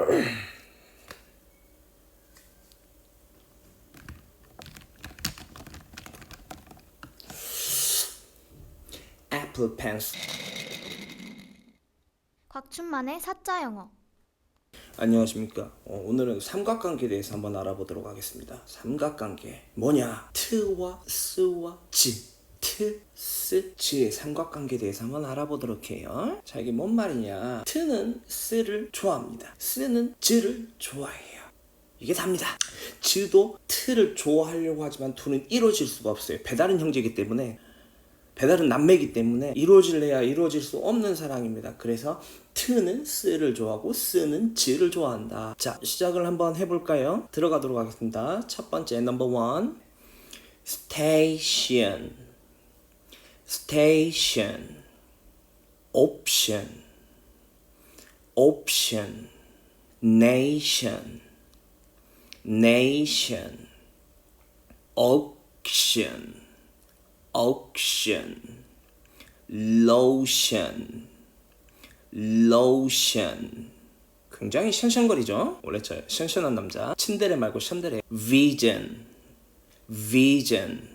Apple pencil. 곽춘만의 사자 영어. 안녕하십니까. 어, 오늘은 삼각관계에 대해서 한번 알아보도록 하겠습니다. 삼각관계 뭐냐? 트와 스와 즈. 트, 스, 즈의 삼각관계에 대해서 한번 알아보도록 해요. 자, 이게 뭔 말이냐? 트는 스를 좋아합니다. 스는 즈를 좋아해요. 이게 답니다. 즈도 트를 좋아하려고 하지만 둘은 이루어질 수가 없어요. 배다른 형제이기 때문에 배달은 남매이기 때문에 이루어질래야 이루어질 수 없는 사랑입니다. 그래서 트는 스를 좋아하고 스는 즈를 좋아한다. 자, 시작을 한번 해볼까요? 들어가도록 하겠습니다. 첫 번째 넘버 원 station station option option nation nation auction auction, lotion, lotion. 굉장히 션션거리죠? 원래 저 션션한 남자. 친데레 말고 션데레. vision, vision,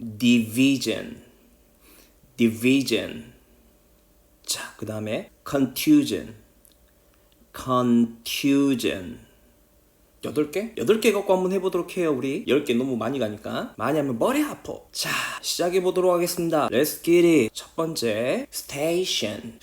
division, division. 자, 그 다음에 contusion, contusion. 여덟 개? 여덟 개 갖고 한번 해보도록 해요, 우리. 열 개 너무 많이 가니까. 많이 하면 머리 아파. 자, 시작해보도록 하겠습니다. Let's get it. 첫 번째, station.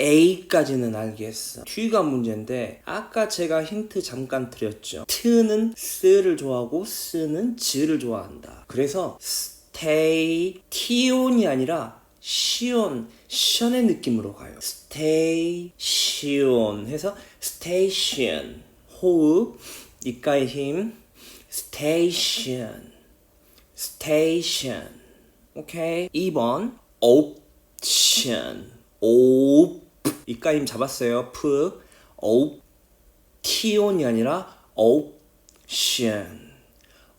A까지는 알겠어. 뒤가 문제인데, 아까 제가 힌트 잠깐 드렸죠. 트는 스를 좋아하고, 스는 즈를 좋아한다. 그래서, stay, 티온이 아니라, 시온, 시온의 느낌으로 가요. 스테이시온 해서 스테이션 호흡 입가의 힘 스테이션 스테이션 오케이 2번 옵 입가의 힘 잡았어요. 프. 옵, 티온이 아니라 옵션.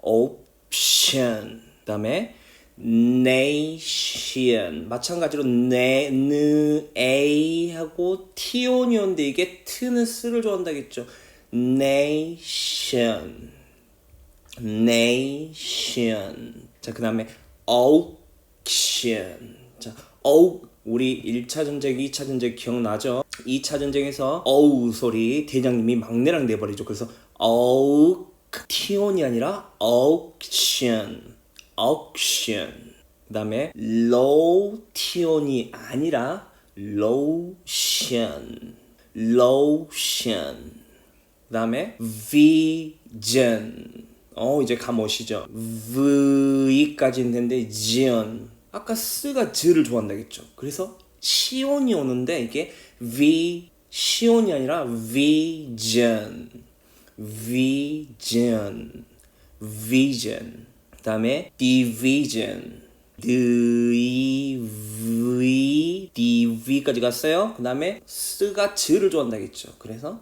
옵션. 그 다음에 nation 마찬가지로 네, 느, a 하고 t온이 오는데 이게 트는 스를 좋아한다겠죠. nation nation 자 그 다음에 auction 자 au 우리 1차 전쟁, 2차 전쟁 기억나죠? 2차 전쟁에서 어우 소리 대장님이 막내랑 내버리죠 그래서 au 티온이 아니라 auction auction. 그다음에 low tion이 아니라 lotion. lotion. 그다음에 vision. 어 이제 감 오시죠? v까지는 됐는데 zion. 아까 스가 즈를 좋아한다겠죠. 그래서 시온이 오는데 이게 v 시온이 아니라 vision. vision. vision. 그다음에 division, div, div까지 갔어요. 그다음에 스가 즈를 좋아한다겠죠. 그래서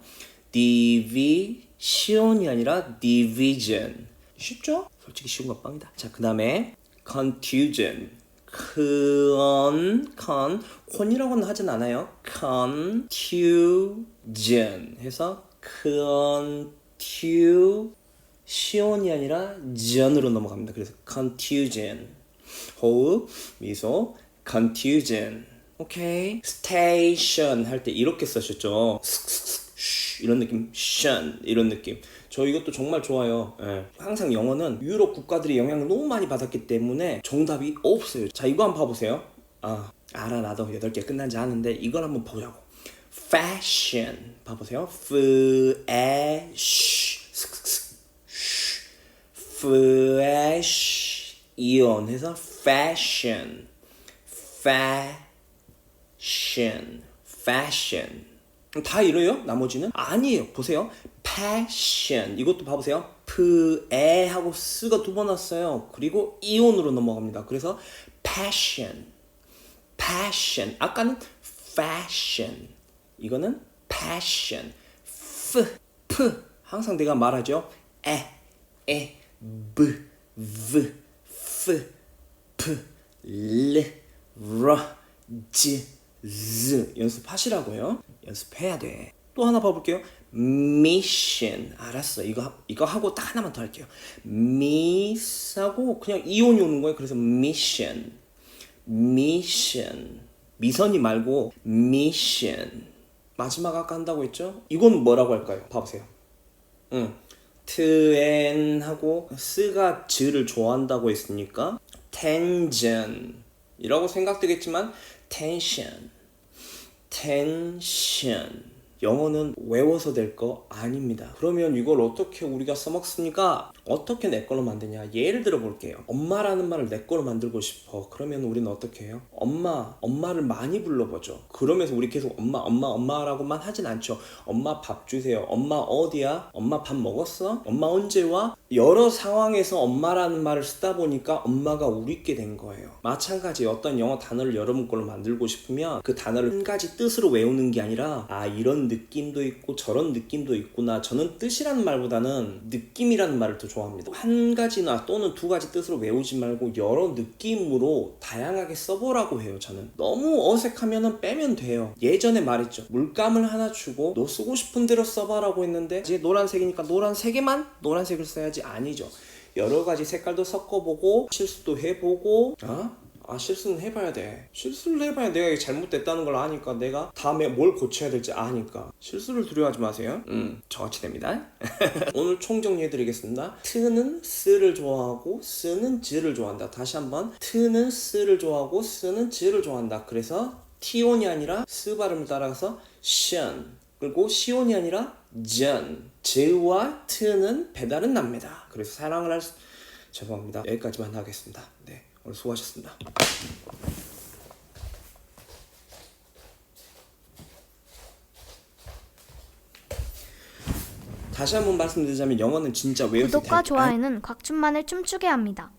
division이 아니라 division. 쉽죠? 솔직히 쉬운 건 빵이다. 자, 그다음에 confusion. Con, con, 콘이라고는 하진 않아요. confusion 해서 confusion 시온이 아니라 전으로 넘어갑니다. 그래서 confusion. 호흡, 미소, confusion. 오케이. station 할 때 이렇게 쓰셨죠. 이런 느낌, 션 이런 느낌. 저 이것도 정말 좋아요. 예. 항상 영어는 유럽 국가들이 영향을 너무 많이 받았기 때문에 정답이 없어요. 자, 이거 한번 봐보세요. 아, 알아 나도 8개 끝난 지 아는데 이걸 한번 보자고. fashion 봐보세요. flash fresh 이온 해서 fashion fashion fashion 다 이래요? 나머지는? 아니에요. 보세요. Passion 이것도 봐보세요. 프에 하고 스가 두 번 왔어요. 그리고 이온으로 넘어갑니다. 그래서 passion passion 아까는 fashion 이거는 passion f p 항상 내가 말하죠. 에, 에, b, v, f, p, l, r, j, z 연습하시라고요. 연습해야 돼. 또 하나 봐볼게요. Mission 알았어. 이거 하- 이거 하고 딱 하나만 더 할게요. miss하고 그냥 이온이 오는 거예요. 그래서 mission, mission 미선이 말고 mission 마지막 아까 한다고 했죠? 이건 뭐라고 할까요? 봐보세요. 응. 트엔 하고 스가 즈를 좋아한다고 했으니까 텐전 이라고 생각되겠지만 텐션 텐션 영어는 외워서 될 거 아닙니다. 그러면 이걸 어떻게 우리가 써먹습니까? 어떻게 내 걸로 만드냐? 예를 들어 볼게요. 엄마라는 말을 내 걸로 만들고 싶어. 그러면 우리는 어떻게 해요? 엄마, 엄마를 많이 불러보죠. 그러면서 우리 계속 엄마, 엄마, 엄마라고만 하진 않죠. 엄마 밥 주세요. 엄마 어디야? 엄마 밥 먹었어? 엄마 언제 와? 여러 상황에서 엄마라는 말을 쓰다 보니까 엄마가 우리께 된 거예요. 마찬가지 어떤 영어 단어를 여러분 걸로 만들고 싶으면 그 단어를 한 가지 뜻으로 외우는 게 아니라 아 이런 느낌도 있고 저런 느낌도 있구나. 저는 뜻이라는 말보다는 느낌이라는 말을 더 좋아합니다. 한 가지나 또는 두 가지 뜻으로 외우지 말고 여러 느낌으로 다양하게 써보라고 해요. 저는 너무 어색하면은 빼면 돼요. 예전에 말했죠. 물감을 하나 주고 너 쓰고 싶은 대로 써봐라고 했는데 이제 노란색이니까 노란색에만 노란색을 써야지 아니죠. 여러 가지 색깔도 섞어보고 실수도 해보고 아? 아 실수는 해봐야 돼. 실수를 해봐야 내가 이게 잘못됐다는 걸 아니까 내가 다음에 뭘 고쳐야 될지 아니까. 실수를 두려워하지 마세요. 음 저같이 됩니다. 오늘 총정리해 드리겠습니다. 트는 쓰를 좋아하고 쓰는 즈를 좋아한다. 다시 한번. 트는 쓰를 좋아하고 쓰는 즈를 좋아한다. 그래서 티온이 아니라 스 발음을 따라서 션. 그리고 시온이 아니라 전. 즈와 트는 배달은 납니다. 그래서 사랑을 할 수... 죄송합니다. 여기까지만 하겠습니다. 네 오늘 수고하셨습니다 다시 한번 말씀드리자면 영어는 진짜 외우기 구독과 대- 좋아요는 곽춘만을 춤추게 합니다.